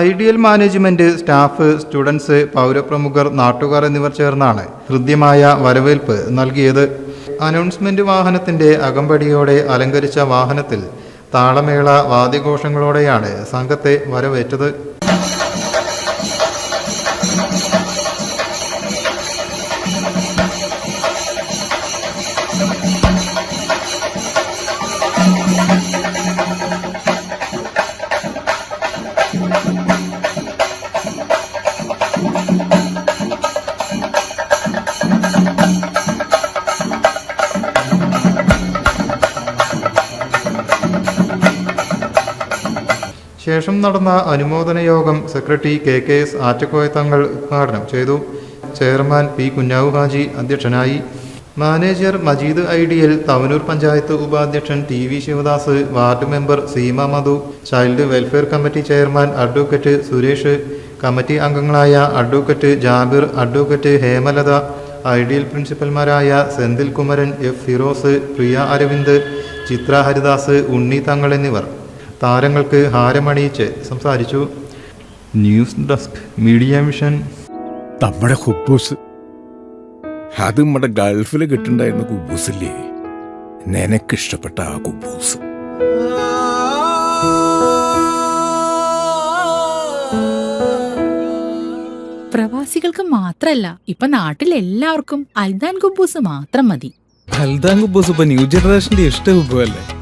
Ideal management staff students പൗരപ്രമുഖർ നാട്ടുകാർ എന്നിവർ ചേർന്നാണ് ഹൃദ്യമായ വരവേൽപ്പ് നൽകിയത്. അനൗൺസ്മെന്റ് വാഹനത്തിന്റെ അകമ്പടിയോടെ അലങ്കരിച്ച വാഹനത്തിൽ താളമേള വാദ്യഘോഷങ്ങളോടെയാണ് സംഘത്തെ വരവേറ്റത്. ശേഷം നടന്ന അനുമോദന യോഗം secretary K K S Attakoya Thangal ഉദ്ഘാടനം ചെയ്തു. ചെയർമാൻ പി കുഞ്ഞാവു ഹാജി അധ്യക്ഷനായി. Manager Majeed I D L Thavanur panchayat ഉപാധ്യക്ഷൻ T V Sivadas ward member Seema Madhu child welfare committee chairman advocate Suresh committee അംഗങ്ങളായ advocate Jabir advocate Hemalatha ideal പ്രിൻസിപ്പൽമാരായ Senthil Kumaran F Firoz Priya Aravind Chithra Haridas Unni Thangal എന്നിവർ. താരങ്ങൾക്ക് ഹാരമണിയിച്ച് സംസാരിച്ചു. News desk media mission. നമ്മുടെ കുബൂസ്. അത് നമ്മുടെ ഗൾഫിൽ കിട്ടുണ്ടായിരുന്ന കുബൂസില്ലേ? നിനക്കിഷ്ടപ്പെട്ട ആ കുബൂസ്. പ്രവാസികൾക്ക് മാത്രല്ല ഇപ്പൊ നാട്ടിൽ എല്ലാവർക്കും അൽദാൻ കുബൂസ് മാത്രം മതി. അൽദാൻ കുബൂസ് ഇപ്പൊ ന്യൂ ജനറേഷന്റെ ഇഷ്ട കുബുവല്ലേ